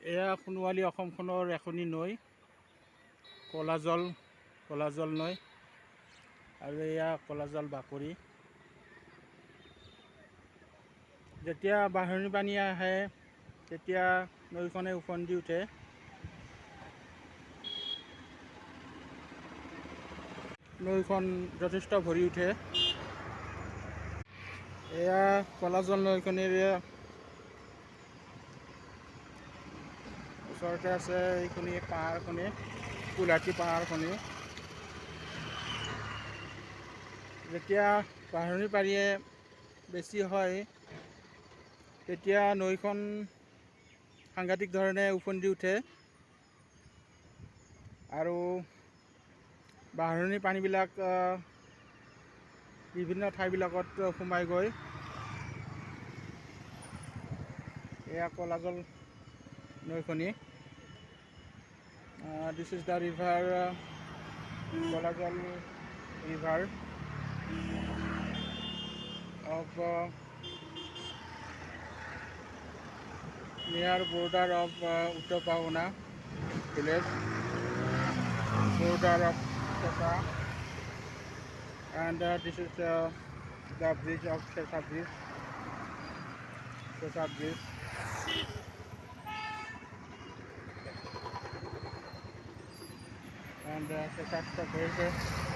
এয়া সোণোৱালী অসমখনৰ এখনি নৈ কলাজল কলাজল নৈ আৰু এয়া কলাজল বাকৰি। যেতিয়া বাঢ়নী পানী আহে, তেতিয়া নৈখনে ওফন্দি উঠে। নৈখন যথেষ্ট ভৰি উঠে। এয়া কলাজল নৈখনেৰে ওচৰতে আছে এইখনি পাহাৰখনি, কোলাটী পাহাৰখনি। যেতিয়া বাঢ়নী পানীয়ে বেছি হয়, তেতিয়া নৈখন সাংঘাতিক ধৰণে ওফন্দি উঠে। আৰু বাঢ়নী পানীবিলাক বিভিন্ন ঠাইবিলাকত সোমাই গৈ এয়া Kolajal নৈখনি। This is the river Kolajal river of uh, near border of uh, Uttar village, border of Chesa, and uh, this is uh, the bridge of Chesa bridge. Chesa bridge. and uh, that's the very good.